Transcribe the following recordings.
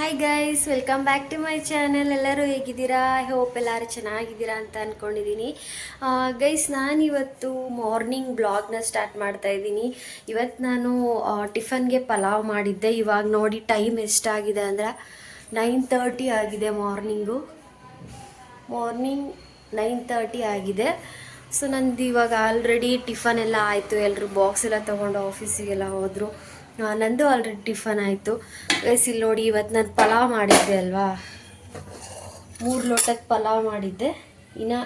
Hi guys welcome back to my channel ಎಲ್ಲರೂ ಹೇಗಿದ್ದೀರಾ? Hope ಎಲ್ಲರೂ ಚೆನ್ನಾಗಿದ್ದೀರಾ ಅಂತ ಅಂದ್ಕೊಂಡಿದ್ದೀನಿ ಗೈಸ್ ನಾನಿವತ್ತು ಮಾರ್ನಿಂಗ್ ಬ್ಲಾಗ್ನ ಸ್ಟಾರ್ಟ್ ಮಾಡ್ತಾ ಇದ್ದೀನಿ. ಇವತ್ತು ನಾನು ಟಿಫನ್ಗೆ ಪಲಾವ್ ಮಾಡಿದ್ದೆ. ಇವಾಗ ನೋಡಿ ಟೈಮ್ ಎಷ್ಟಾಗಿದೆ ಅಂದ್ರೆ ನೈನ್ ತರ್ಟಿ ಆಗಿದೆ ಮಾರ್ನಿಂಗು ಮಾರ್ನಿಂಗ್ ನೈನ್ ತರ್ಟಿ ಆಗಿದೆ. ಸೊ ನಂದು ಇವಾಗ ಆಲ್ರೆಡಿ ಟಿಫನ್ ಎಲ್ಲ ಆಯಿತು. ಎಲ್ಲರೂ ಬಾಕ್ಸ್ ಎಲ್ಲ ತೊಗೊಂಡು ಆಫೀಸಿಗೆಲ್ಲ ಹೋದರು. ನಂದು ಆಲ್ರೆಡಿ ಟಿಫನ್ ಆಯಿತು. ಗೈಸ್ ಇಲ್ಲಿ ನೋಡಿ ಇವತ್ತು ನಾನು ಪಲಾವ್ ಮಾಡಿದ್ದೆ ಅಲ್ವಾ? ಮೂರು ಲೋಟದ ಪಲಾವ್ ಮಾಡಿದ್ದೆ. ಇನ್ನು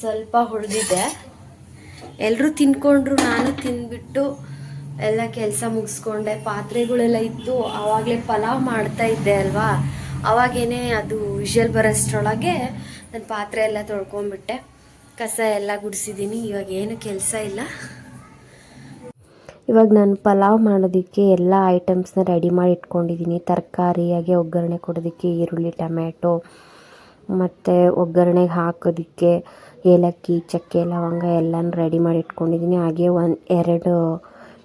ಸ್ವಲ್ಪ ಹೊಡೆದಿದ್ದೆ ಎಲ್ಲರೂ ತಿನ್ಕೊಂಡ್ರು, ನಾನು ತಿಂದ್ಬಿಟ್ಟು ಎಲ್ಲ ಕೆಲಸ ಮುಗಿಸ್ಕೊಂಡೆ. ಪಾತ್ರೆಗಳೆಲ್ಲ ಇತ್ತು. ಆವಾಗಲೇ ಪಲಾವ್ ಮಾಡ್ತಾ ಇದ್ದೆ ಅಲ್ವಾ? ಅವಾಗೇನೆ ಅದು ವಿಷಲ್ ಬರೋಷ್ಟ್ರೊಳಗೆ ನನ್ನ ಪಾತ್ರೆ ಎಲ್ಲ ತೊಳ್ಕೊಂಡ್ಬಿಟ್ಟೆ. ಕಸ ಎಲ್ಲ ಗುಡಿಸಿದ್ದೀನಿ ಇವಾಗ ಏನು ಕೆಲಸ ಇಲ್ಲ. ಇವಾಗ ನಾನು ಪಲಾವ್ ಮಾಡೋದಕ್ಕೆ ಎಲ್ಲ ಐಟಮ್ಸ್ನ ರೆಡಿ ಮಾಡಿ ಇಟ್ಕೊಂಡಿದ್ದೀನಿ. ತರಕಾರಿಯಾಗಿ ಒಗ್ಗರಣೆ ಕೊಡೋದಕ್ಕೆ ಈರುಳ್ಳಿ, ಟೊಮ್ಯಾಟೊ, ಮತ್ತು ಒಗ್ಗರಣೆಗೆ ಹಾಕೋದಕ್ಕೆ ಏಲಕ್ಕಿ, ಚಕ್ಕೆ, ಲವಂಗ ಎಲ್ಲನೂ ರೆಡಿ ಮಾಡಿ ಇಟ್ಕೊಂಡಿದ್ದೀನಿ. ಹಾಗೆ ಒಂದು ಎರಡು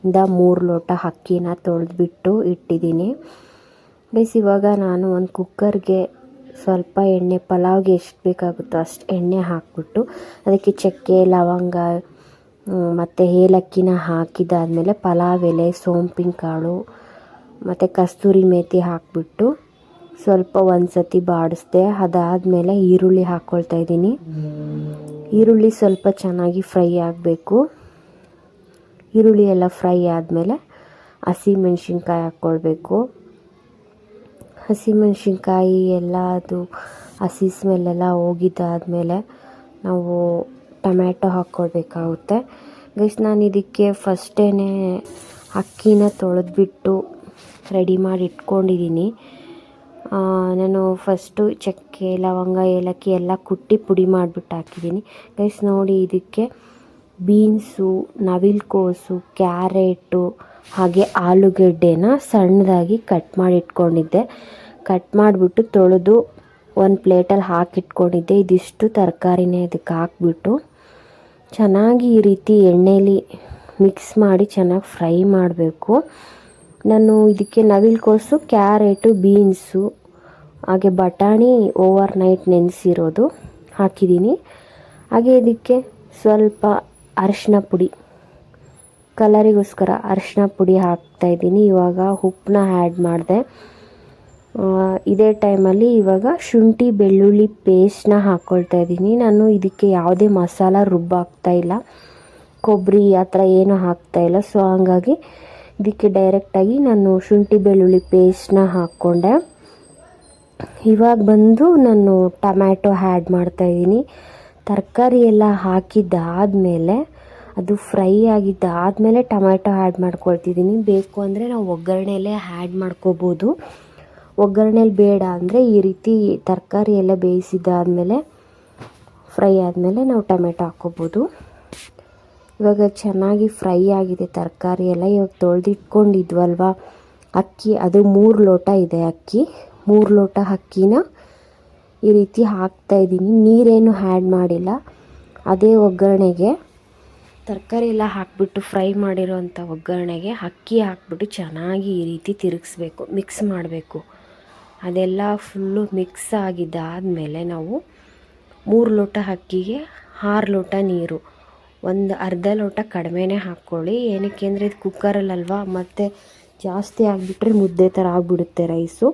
ಇಂದ ಮೂರು ಲೋಟ ಅಕ್ಕಿನ ತೊಳೆದ್ಬಿಟ್ಟು ಇಟ್ಟಿದ್ದೀನಿ. ಬೇಸ್ ಇವಾಗ ನಾನು ಒಂದು ಕುಕ್ಕರ್ಗೆ ಸ್ವಲ್ಪ ಎಣ್ಣೆ, ಪಲಾವ್ಗೆ ಎಷ್ಟು ಬೇಕಾಗುತ್ತೋ ಅಷ್ಟು ಎಣ್ಣೆ ಹಾಕ್ಬಿಟ್ಟು ಅದಕ್ಕೆ ಚಕ್ಕೆ, ಲವಂಗ ಮತ್ತು ಏಲಕ್ಕಿನ ಹಾಕಿದಾದಮೇಲೆ ಪಲಾವ್ ಎಲೆ, ಸೋಂಪಿನ ಕಾಳು, ಮತ್ತು ಕಸ್ತೂರಿ ಮೇಥಿ ಹಾಕಿಬಿಟ್ಟು ಸ್ವಲ್ಪ ಒಂದು ಸತಿ ಬಾಡಿಸ್ದೆ, ಅದಾದಮೇಲೆ ಈರುಳ್ಳಿ ಹಾಕ್ಕೊಳ್ತಾ ಇದ್ದೀನಿ. ಈರುಳ್ಳಿ ಸ್ವಲ್ಪ ಚೆನ್ನಾಗಿ ಫ್ರೈ ಆಗಬೇಕು. ಈರುಳ್ಳಿ ಎಲ್ಲ ಫ್ರೈ ಆದಮೇಲೆ ಹಸಿಮೆಣ್ಸಿನ್ಕಾಯಿ ಹಾಕ್ಕೊಳ್ಬೇಕು ಹಸಿಮೆಣ್ಸಿನ್ಕಾಯಿ ಎಲ್ಲ ಅದು ಹಸಿ ಸ್ಮೆಲ್ಲೆಲ್ಲ ಹೋಗಿದ್ದಾದಮೇಲೆ ನಾವು ಟೊಮ್ಯಾಟೊ ಹಾಕ್ಕೊಳ್ಬೇಕಾಗುತ್ತೆ ಗೈಸ್ ನಾನು ಇದಕ್ಕೆ ಫಸ್ಟೇ ಅಕ್ಕಿನ ತೊಳೆದ್ಬಿಟ್ಟು ರೆಡಿ ಮಾಡಿ ಇಟ್ಕೊಂಡಿದ್ದೀನಿ ನಾನು ಫಸ್ಟು ಚಕ್ಕೆ, ಲವಂಗ, ಏಲಕ್ಕಿ ಎಲ್ಲ ಕುಟ್ಟಿ ಪುಡಿ ಮಾಡಿಬಿಟ್ಟು ಹಾಕಿದ್ದೀನಿ ಗೈಸ್ ನೋಡಿ ಇದಕ್ಕೆ ಬೀನ್ಸು, ನವಿಲ್ಕೋಸು, ಕ್ಯಾರೆಟು, ಹಾಗೆ ಆಲೂಗಡ್ಡೆನ ಸಣ್ಣದಾಗಿ ಕಟ್ ಮಾಡಿ ಇಟ್ಕೊಂಡಿದ್ದೆ. ಕಟ್ ಮಾಡಿಬಿಟ್ಟು ತೊಳೆದು ಒಂದು ಪ್ಲೇಟಲ್ಲಿ ಹಾಕಿಟ್ಕೊಂಡಿದ್ದೆ. ಇದಿಷ್ಟು ತರಕಾರಿನೇ ಇದಕ್ಕೆ ಹಾಕ್ಬಿಟ್ಟು. ಚೆನ್ನಾಗಿ ಈ ರೀತಿ ಎಣ್ಣೆಲಿ ಮಿಕ್ಸ್ ಮಾಡಿ ಚೆನ್ನಾಗಿ ಫ್ರೈ ಮಾಡಬೇಕು. ನಾನು ಇದಕ್ಕೆ ನವಿಲುಕೋಸು ಕ್ಯಾರೆಟು, ಬೀನ್ಸು, ಹಾಗೆ ಬಟಾಣಿ ಓವರ್ ನೈಟ್ ನೆನೆಸಿರೋದು ಹಾಕಿದ್ದೀನಿ. ಹಾಗೆ ಇದಕ್ಕೆ ಸ್ವಲ್ಪ ಅರಿಶಿನ ಪುಡಿ ಕಲರಿಗೋಸ್ಕರ ಅರಿಶಿನ ಪುಡಿ ಹಾಕ್ತಾಯಿದ್ದೀನಿ ಇವಾಗ ಉಪ್ಪನ್ನ ಆ್ಯಡ್ ಮಾಡಿದೆ. ಇದೇ ಟೈಮಲ್ಲಿ ಇವಾಗ ಶುಂಠಿ ಬೆಳ್ಳುಳ್ಳಿ ಪೇಸ್ಟ್ನ ಹಾಕ್ಕೊಳ್ತಾ ಇದ್ದೀನಿ. ನಾನು ಇದಕ್ಕೆ ಯಾವುದೇ ಮಸಾಲ ರುಬ್ಬಾಕ್ತಾ ಇಲ್ಲ. ಕೊಬ್ಬರಿ ಆ ಥರ ಏನೂ ಹಾಕ್ತಾ ಇಲ್ಲ. ಸೊ ಹಂಗಾಗಿ ಇದಕ್ಕೆ ಡೈರೆಕ್ಟಾಗಿ ನಾನು ಶುಂಠಿ ಬೆಳ್ಳುಳ್ಳಿ ಪೇಸ್ಟ್ನ ಹಾಕ್ಕೊಂಡೆ. ಇವಾಗ ಬಂದು ನಾನು ಟೊಮ್ಯಾಟೊ ಆ್ಯಡ್ ಮಾಡ್ತಾಯಿದ್ದೀನಿ ತರಕಾರಿ ಎಲ್ಲ ಹಾಕಿದ್ದಾದಮೇಲೆ, ಅದು ಫ್ರೈ ಆಗಿದ್ದಾದಮೇಲೆ ಟೊಮ್ಯಾಟೊ ಹ್ಯಾಡ್ ಮಾಡ್ಕೊಳ್ತಿದ್ದೀನಿ. ಬೇಕು ಅಂದರೆ ನಾವು ಒಗ್ಗರಣೆಯಲ್ಲೇ ಆ್ಯಡ್ ಮಾಡ್ಕೋಬೋದು. ಒಗ್ಗರಣೆಲಿ ಬೇಡ ಅಂದರೆ ಈ ರೀತಿ ತರಕಾರಿ ಎಲ್ಲ ಬೇಯಿಸಿದಾದಮೇಲೆ ಫ್ರೈ ಆದಮೇಲೆ ನಾವು ಟೊಮೆಟೊ ಹಾಕ್ಕೋಬೋದು. ಇವಾಗ ಚೆನ್ನಾಗಿ ಫ್ರೈ ಆಗಿದೆ ತರಕಾರಿ ಎಲ್ಲ. ಇವಾಗ ತೊಳೆದಿಟ್ಕೊಂಡಿದ್ವಲ್ವ? ಅಕ್ಕಿ, ಅದು ಮೂರು ಲೋಟ ಇದೆ ಅಕ್ಕಿ. ಮೂರು ಲೋಟ ಅಕ್ಕಿನ ಈ ರೀತಿ ಹಾಕ್ತಾ ಇದ್ದೀನಿ. ನೀರೇನು ಆ್ಯಡ್ ಮಾಡಿಲ್ಲ. ಅದೇ ಒಗ್ಗರಣೆಗೆ ತರಕಾರಿ ಎಲ್ಲ ಹಾಕ್ಬಿಟ್ಟು ಫ್ರೈ ಮಾಡಿರೋವಂಥ ಒಗ್ಗರಣೆಗೆ ಅಕ್ಕಿ ಹಾಕ್ಬಿಟ್ಟು ಚೆನ್ನಾಗಿ ಈ ರೀತಿ ತಿರುಗಿಸ್ಬೇಕು ಮಿಕ್ಸ್ ಮಾಡಬೇಕು. ಅದೆಲ್ಲ ಫುಲ್ಲು ಮಿಕ್ಸ್ ಆಗಿದ್ದಾದಮೇಲೆ ನಾವು ಮೂರು ಲೋಟ ಅಕ್ಕಿಗೆ ಆರು ಲೋಟ ನೀರು, ಒಂದು ಅರ್ಧ ಲೋಟ ಕಡಿಮೆನೆ ಹಾಕ್ಕೊಳ್ಳಿ. ಏನಕ್ಕೆ ಅಂದರೆ ಇದು ಕುಕ್ಕರಲ್ಲಲ್ವಾ ಮತ್ತು ಜಾಸ್ತಿ ಆಗಿಬಿಟ್ರೆ ಮುದ್ದೆ ಥರ ಆಗಿಬಿಡುತ್ತೆ ರೈಸು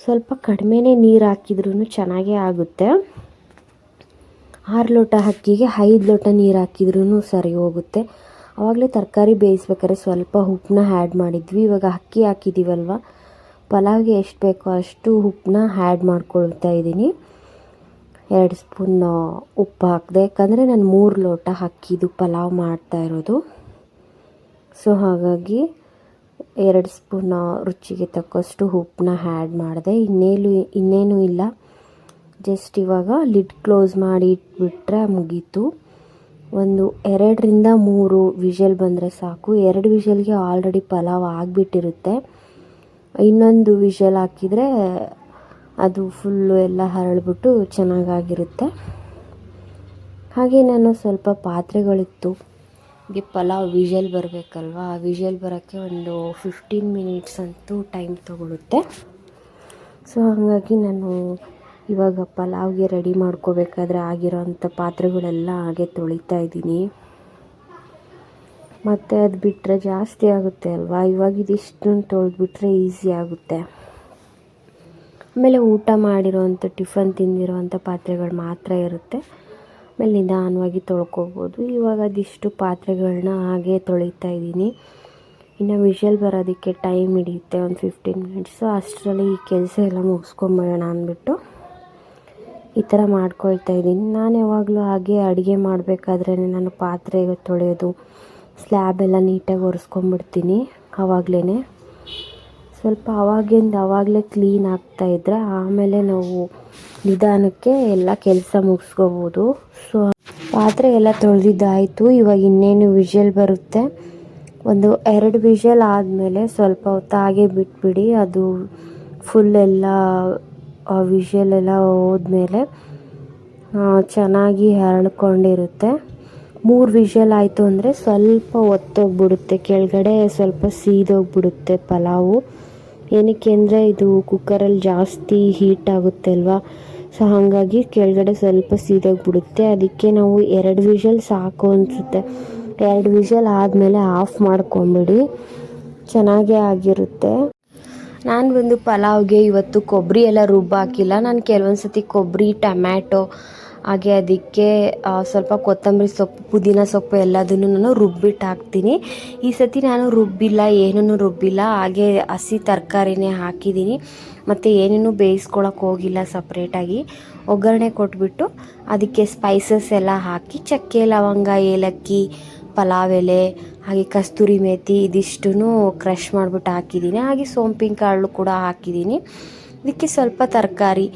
ಸ್ವಲ್ಪ ಕಡಿಮೆನೇ ನೀರು ಹಾಕಿದ್ರೂ ಚೆನ್ನಾಗೇ ಆಗುತ್ತೆ. ಆರು ಲೋಟ ಅಕ್ಕಿಗೆ ಐದು ಲೋಟ ನೀರು ಹಾಕಿದ್ರೂ ಸರಿ ಹೋಗುತ್ತೆ. ಆವಾಗಲೇ ತರಕಾರಿ ಬೇಯಿಸ್ಬೇಕಾದ್ರೆ ಸ್ವಲ್ಪ ಉಪ್ಪನ್ನ ಆ್ಯಡ್ ಮಾಡಿದ್ವಿ. ಇವಾಗ ಅಕ್ಕಿ ಹಾಕಿದ್ದೀವಲ್ವ ಪಲಾವ್ಗೆ ಎಷ್ಟು ಬೇಕೋ ಅಷ್ಟು ಉಪ್ಪನ್ನ ಆ್ಯಡ್ ಮಾಡ್ಕೊಳ್ತಾ ಇದ್ದೀನಿ. ಎರಡು ಸ್ಪೂನ್ ಉಪ್ಪು ಹಾಕಿದೆ. ಯಾಕಂದರೆ ನಾನು ಮೂರು ಲೋಟ ಅಕ್ಕಿದು ಪಲಾವ್ ಮಾಡ್ತಾ ಇರೋದು. ಸೊ ಹಾಗಾಗಿ ಎರಡು ಸ್ಪೂನ್ ರುಚಿಗೆ ತಕ್ಕಷ್ಟು ಉಪ್ಪನ್ನ ಹ್ಯಾಡ್ ಮಾಡಿದೆ. ಇನ್ನೇನು ಇನ್ನೇನು ಇಲ್ಲ. ಜಸ್ಟ್ ಇವಾಗ ಲಿಡ್ ಕ್ಲೋಸ್ ಮಾಡಿ ಇಟ್ಬಿಟ್ರೆ ಮುಗೀತು. ಒಂದು ಎರಡರಿಂದ ಮೂರು ವಿಷಲ್ ಬಂದರೆ ಸಾಕು. ಎರಡು ವಿಷಲ್ಗೆ ಆಲ್ರೆಡಿ ಪಲಾವ್ ಆಗಿಬಿಟ್ಟಿರುತ್ತೆ. ಇನ್ನೊಂದು ವಿಷಲ್ ಹಾಕಿದರೆ ಅದು ಫುಲ್ಲು ಎಲ್ಲ ಹರಳ್ಬಿಟ್ಟು ಚೆನ್ನಾಗಾಗಿರುತ್ತೆ. ಹಾಗೆ ನಾನು ಸ್ವಲ್ಪ ಪಾತ್ರೆಗಳಿತ್ತು. ಹೀಗೆ ಪಲಾವ್ ವಿಷಲ್ ಬರಬೇಕಲ್ವಾ? ಆ ವಿಷಲ್ ಬರೋಕ್ಕೆ ಒಂದು ಫಿಫ್ಟೀನ್ ಮಿನಿಟ್ಸ್ ಅಂತೂ ಟೈಮ್ ತೊಗೊಳುತ್ತೆ. ಸೊ ಹಾಗಾಗಿ ನಾನು ಇವಾಗ ಪಲಾವ್ಗೆ ರೆಡಿ ಮಾಡ್ಕೋಬೇಕಾದ್ರೆ ಆಗಿರೋಂಥ ಪಾತ್ರೆಗಳೆಲ್ಲ ಹಾಗೆ ತೊಳಿತಾ ಇದ್ದೀನಿ. ಮತ್ತು ಅದು ಬಿಟ್ಟರೆ ಜಾಸ್ತಿ ಆಗುತ್ತೆ ಅಲ್ವಾ? ಇವಾಗ ಇದಿಷ್ಟನ್ನು ತೊಳೆದ್ಬಿಟ್ರೆ ಈಸಿ ಆಗುತ್ತೆ. ಆಮೇಲೆ ಊಟ ಮಾಡಿರೋವಂಥ ಟಿಫನ್ ತಿಂದಿರೋವಂಥ ಪಾತ್ರೆಗಳು ಮಾತ್ರ ಇರುತ್ತೆ. ಆಮೇಲೆ ನಿಧಾನವಾಗಿ ತೊಳ್ಕೊಬೋದು. ಇವಾಗ ಅದಿಷ್ಟು ಪಾತ್ರೆಗಳನ್ನ ಹಾಗೆ ತೊಳಿತಾ ಇದ್ದೀನಿ. ಇನ್ನು ವಿಷಲ್ ಬರೋದಕ್ಕೆ ಟೈಮ್ ಹಿಡಿಯುತ್ತೆ, ಒಂದು ಫಿಫ್ಟೀನ್ ಮಿನಿಟ್ಸು ಅಷ್ಟರಲ್ಲಿ ಈ ಕೆಲಸ ಎಲ್ಲ ಮುಗಿಸ್ಕೊಂಬಿಡೋಣ ಅಂದ್ಬಿಟ್ಟು ಈ ಥರ ಮಾಡ್ಕೊಳ್ತಾ ಇದ್ದೀನಿ. ನಾನು ಯಾವಾಗಲೂ ಹಾಗೆ ಅಡುಗೆ ಮಾಡಬೇಕಾದ್ರೆ ನಾನು ಪಾತ್ರೆ ತೊಳೆಯೋದು ಸ್ಲ್ಯಾಬ್ ಎಲ್ಲ ನೀಟಾಗಿ ಒರೆಸ್ಕೊಂಡ್ಬಿಡ್ತೀನಿ ಆವಾಗಲೇ ಸ್ವಲ್ಪ ಅವಾಗಿಂದ ಆವಾಗಲೇ ಕ್ಲೀನ್ ಆಗ್ತಾ ಇದ್ರೆ ಆಮೇಲೆ ನಾವು ನಿಧಾನಕ್ಕೆ ಎಲ್ಲ ಕೆಲಸ ಮುಗಿಸ್ಕೋಬೋದು. ಸೊ ಪಾತ್ರೆ ಎಲ್ಲ ತೊಳೆದಿದ್ದಾಯಿತು, ಇವಾಗ ಇನ್ನೇನು ವಿಷಲ್ ಬರುತ್ತೆ. ಒಂದು ಎರಡು ವಿಷಲ್ ಆದಮೇಲೆ ಸ್ವಲ್ಪ ಹೊತ್ತು ಹಾಗೆ ಬಿಟ್ಬಿಡಿ, ಅದು ಫುಲ್ ಎಲ್ಲ ವಿಷಲ್ ಎಲ್ಲ ಹೋದ್ಮೇಲೆ ಚೆನ್ನಾಗಿ ಹರಳ್ಕೊಂಡಿರುತ್ತೆ. ಮೂರು ವಿಷಲ್ ಆಯಿತು ಅಂದರೆ ಸ್ವಲ್ಪ ಒತ್ತೋಗ್ಬಿಡುತ್ತೆ. ಕೆಳಗಡೆ ಸ್ವಲ್ಪ ಸೀದೋಗ್ಬಿಡುತ್ತೆ ಪಲಾವು. ಏನಕ್ಕೆ ಅಂದರೆ ಇದು ಕುಕ್ಕರಲ್ಲಿ ಜಾಸ್ತಿ ಹೀಟ್ ಆಗುತ್ತೆ ಅಲ್ವಾ? ಸೊ ಹಾಗಾಗಿ ಕೆಳಗಡೆ ಸ್ವಲ್ಪ ಸೀದೋಗ್ಬಿಡುತ್ತೆ. ಅದಕ್ಕೆ ನಾವು ಎರಡು ವಿಷಲ್ ಸಾಕು ಅನಿಸುತ್ತೆ. ಎರಡು ವಿಷಲ್ ಆದಮೇಲೆ ಆಫ್ ಮಾಡ್ಕೊಂಬಿಡಿ. ಚೆನ್ನಾಗೇ ಆಗಿರುತ್ತೆ. ನಾನು ಬಂದು ಪಲಾವ್ಗೆ ಇವತ್ತು ಕೊಬ್ಬರಿ ಎಲ್ಲ ರುಬ್ಬಾಕಿಲ್ಲ. ನಾನು ಕೆಲವೊಂದು ಸತಿ ಕೊಬ್ಬರಿ ಟಮ್ಯಾಟೊ ಹಾಗೆ ಅದಕ್ಕೆ ಸ್ವಲ್ಪ ಕೊತ್ತಂಬರಿ ಸೊಪ್ಪು, ಪುದೀನ ಸೊಪ್ಪು ಎಲ್ಲದನ್ನು ನಾನು ರುಬ್ಬಿಟ್ಟು ಹಾಕ್ತೀನಿ. ಈ ಸತಿ ನಾನು ರುಬ್ಬಿಲ್ಲ ಏನೂ ರುಬ್ಬಿಲ್ಲ. ಹಾಗೆ ಹಸಿ ತರಕಾರಿನೇ ಹಾಕಿದ್ದೀನಿ. ಮತ್ತು ಏನೇನು ಬೇಯಿಸ್ಕೊಳಕ್ಕೆ ಹೋಗಿಲ್ಲ ಸಪ್ರೇಟಾಗಿ. ಒಗ್ಗರಣೆ ಕೊಟ್ಬಿಟ್ಟು ಅದಕ್ಕೆ ಸ್ಪೈಸಸ್ ಎಲ್ಲ ಹಾಕಿ, ಚಕ್ಕೆ, ಲವಂಗ, ಏಲಕ್ಕಿ, ಪಲಾವ್ ಎಲೆ, ಹಾಗೆ ಕಸ್ತೂರಿ ಮೇಥಿ ಇದಿಷ್ಟು ಕ್ರಷ್ ಮಾಡಿಬಿಟ್ಟು ಹಾಕಿದ್ದೀನಿ. ಹಾಗೆ ಸೋಂಪಿನ ಕಾಳು ಕೂಡ ಹಾಕಿದ್ದೀನಿ. ಇದಕ್ಕೆ ಸ್ವಲ್ಪ ತರಕಾರಿ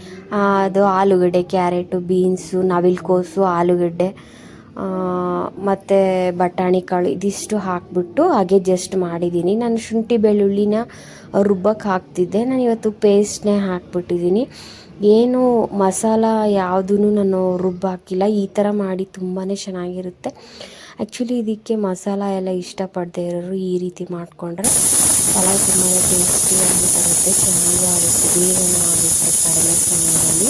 ಅದು ಆಲೂಗಡ್ಡೆ, ಕ್ಯಾರೆಟು, ಬೀನ್ಸು, ನವಿಲುಕೋಸು, ಆಲೂಗಡ್ಡೆ ಮತ್ತು ಬಟಾಣಿ ಕಾಳು ಇದಿಷ್ಟು ಹಾಕಿಬಿಟ್ಟು ಹಾಗೆ ಜಸ್ಟ್ ಮಾಡಿದ್ದೀನಿ. ನಾನು ಶುಂಠಿ ಬೆಳ್ಳುಳ್ಳಿನ ರುಬ್ಬಕ್ಕೆ ಹಾಕ್ತಿದ್ದೆ. ನಾನು ಇವತ್ತು ಪೇಸ್ಟ್ನೇ ಹಾಕ್ಬಿಟ್ಟಿದ್ದೀನಿ. ಏನು ಮಸಾಲ ಯಾವುದೂ ನಾನು ರುಬ್ಬಾಕಿಲ್ಲ. ಈ ಥರ ಮಾಡಿ ತುಂಬಾ ಚೆನ್ನಾಗಿರುತ್ತೆ. ಆ್ಯಕ್ಚುಲಿ ಇದಕ್ಕೆ ಮಸಾಲ ಎಲ್ಲ ಇಷ್ಟಪಡದೆ ಇರೋರು ಈ ರೀತಿ ಮಾಡಿಕೊಂಡ್ರೆ ಪಲಾವ್ ತುಂಬಾ ಟೇಸ್ಟಿಯಾಗಿ ಬರುತ್ತೆ, ಚೆನ್ನಾಗೂ ಆಗುತ್ತೆ, ಬೇಗನೂ ಆಗುತ್ತೆ ಕಡಿಮೆ ಸಮಯದಲ್ಲಿ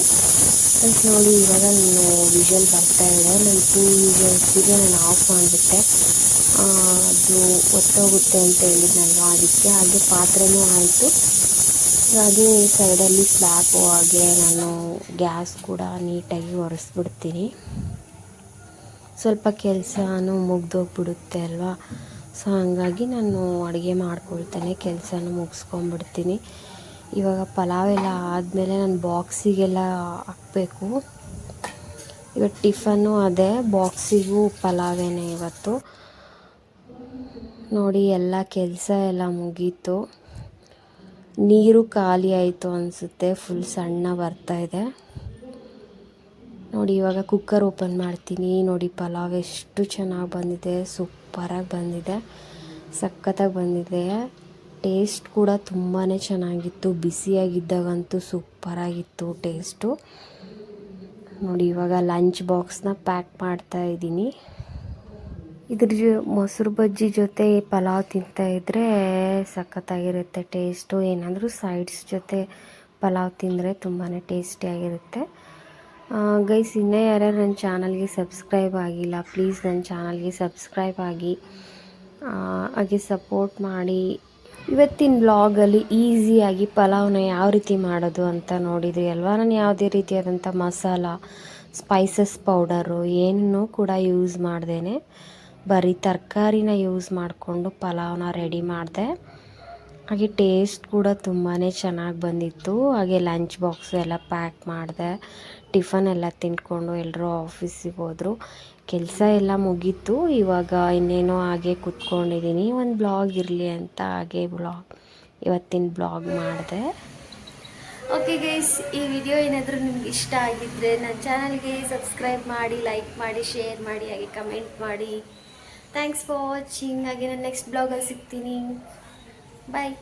ಅಂತ ನೋಡಿ, ಇವಾಗ ನಾನು ವಿಷಲ್ ಬರ್ತಾ ಇದೆ. ನಾನು ಟೂ ವಿಷಲ್ಸಿಗೆ ನಾನು ಆಫ್ ಮಾಡಿಬಿಟ್ಟೆ. ಅದು ಒತ್ತೋಗುತ್ತೆ ಅಂತ ಹೇಳಿದ್ನಲ್ವ ಅದಕ್ಕೆ ಹಾಗೆ ಪಾತ್ರೆನೂ ಆಯಿತು. ಹಾಗೆ ಸೈಡಲ್ಲಿ ಸ್ಲ್ಯಾಪು ಹಾಗೆ ನಾನು ಗ್ಯಾಸ್ ಕೂಡ ನೀಟಾಗಿ ಒರೆಸ್ಬಿಡ್ತೀನಿ. ಸ್ವಲ್ಪ ಕೆಲಸನೂ ಮುಗಿದೋಗ್ಬಿಡುತ್ತೆ ಅಲ್ವಾ? ಸೊ ಹಾಗಾಗಿ ನಾನು ಅಡುಗೆ ಮಾಡ್ಕೊಳ್ತೇನೆ, ಕೆಲಸನೂ ಮುಗಿಸ್ಕೊಂಬಿಡ್ತೀನಿ ಇವಾಗ ಪಲಾವ್ ಎಲ್ಲ ಆದಮೇಲೆ ನಾನು ಬಾಕ್ಸಿಗೆಲ್ಲ ಹಾಕಬೇಕು. ಇವತ್ತು ಟಿಫನ್ನು ಅದೇ, ಬಾಕ್ಸಿಗೂ ಪಲಾವೇನೆ ಇವತ್ತು. ನೋಡಿ, ಎಲ್ಲ ಕೆಲಸ ಎಲ್ಲ ಮುಗೀತು. ನೀರು ಖಾಲಿ ಆಯಿತು ಅನಿಸುತ್ತೆ ಫುಲ್ ಸಣ್ಣ ಬರ್ತಾಯಿದೆ ನೋಡಿ, ಇವಾಗ ಕುಕ್ಕರ್ ಓಪನ್ ಮಾಡ್ತೀನಿ. ನೋಡಿ, ಪಲಾವ್ ಎಷ್ಟು ಚೆನ್ನಾಗಿ ಬಂದಿದೆ. ಸೂಪರಾಗಿ ಬಂದಿದೆ. ಸಖತ್ತಾಗಿ ಬಂದಿದೆ. ಟೇಸ್ಟ್ ಕೂಡ ತುಂಬಾ ಚೆನ್ನಾಗಿತ್ತು. ಬಿಸಿಯಾಗಿದ್ದಾಗಂತೂ ಸೂಪರಾಗಿತ್ತು ಟೇಸ್ಟು ನೋಡಿ, ಇವಾಗ ಲಂಚ್ ಬಾಕ್ಸ್ನ ಪ್ಯಾಕ್ ಮಾಡ್ತಾ ಇದ್ದೀನಿ. ಇದ್ರ ಜೊ, ಮೊಸರು ಬಜ್ಜಿ ಜೊತೆ ಪಲಾವ್ ತಿಂತಾಯಿದ್ರೆ ಸಖತ್ತಾಗಿರುತ್ತೆ ಟೇಸ್ಟು ಏನಾದರೂ ಸೈಡ್ಸ್ ಜೊತೆ ಪಲಾವ್ ತಿಂದರೆ ತುಂಬಾ ಟೇಸ್ಟಿಯಾಗಿರುತ್ತೆ ಗೈಸ್ ಇನ್ನೂ ಯಾರ್ಯಾರು ನನ್ನ ಚಾನಲ್ಗೆ ಸಬ್ಸ್ಕ್ರೈಬ್ ಆಗಿಲ್ಲ ಪ್ಲೀಸ್ ನನ್ನ ಚಾನಲ್ಗೆ ಸಬ್ಸ್ಕ್ರೈಬ್ ಆಗಿ ಹಾಗೆ ಸಪೋರ್ಟ್ ಮಾಡಿ. ಇವತ್ತಿನ ಬ್ಲಾಗಲ್ಲಿ ಈಸಿಯಾಗಿ ಪಲಾವ್ನ ಯಾವ ರೀತಿ ಮಾಡೋದು ಅಂತ ನೋಡಿದ್ರಿ ಅಲ್ವಾ? ನಾನು ಯಾವುದೇ ರೀತಿಯಾದಂಥ ಮಸಾಲ ಸ್ಪೈಸಸ್ ಪೌಡರು ಏನನ್ನೂ ಕೂಡ ಯೂಸ್ ಮಾಡ್ದೇನೆ. ಬರೀ ತರಕಾರಿನ ಯೂಸ್ ಮಾಡಿಕೊಂಡು ಪಲಾವ್ನ ರೆಡಿ ಮಾಡಿದೆ. ಹಾಗೆ ಟೇಸ್ಟ್ ಕೂಡ ತುಂಬಾ ಚೆನ್ನಾಗಿ ಬಂದಿತ್ತು. ಹಾಗೆ ಲಂಚ್ ಬಾಕ್ಸ್ ಎಲ್ಲ ಪ್ಯಾಕ್ ಮಾಡಿದೆ ಟಿಫನ್ ಎಲ್ಲ ತಿಂದ್ಕೊಂಡು ಎಲ್ಲರೂ ಆಫೀಸಿಗೆ ಹೋದರು. ಕೆಲಸ ಎಲ್ಲ ಮುಗೀತು. ಇವಾಗ ಇನ್ನೇನೋ ಹಾಗೆ ಕುತ್ಕೊಂಡಿದ್ದೀನಿ ಒಂದು ಬ್ಲಾಗ್ ಇರಲಿ ಅಂತ ಹಾಗೆ ಬ್ಲಾಗ್ ಇವತ್ತಿನ ಬ್ಲಾಗ್ ಮಾಡಿದೆ. ಓಕೆ ಗೈಸ್ ಈ ವಿಡಿಯೋ ಏನಾದರೂ ನಿಮ್ಗೆ ಇಷ್ಟ ಆಗಿದ್ದರೆ ನನ್ನ ಚಾನಲ್ಗೆ ಸಬ್ಸ್ಕ್ರೈಬ್ ಮಾಡಿ ಲೈಕ್ ಮಾಡಿ ಶೇರ್ ಮಾಡಿ, ಹಾಗೆ ಕಮೆಂಟ್ ಮಾಡಿ. ಥ್ಯಾಂಕ್ಸ್ ಫಾರ್ ವಾಚಿಂಗ್ ಹಾಗೆ ನಾನು ನೆಕ್ಸ್ಟ್ ಬ್ಲಾಗಲ್ಲಿ ಸಿಗ್ತೀನಿ. Bye.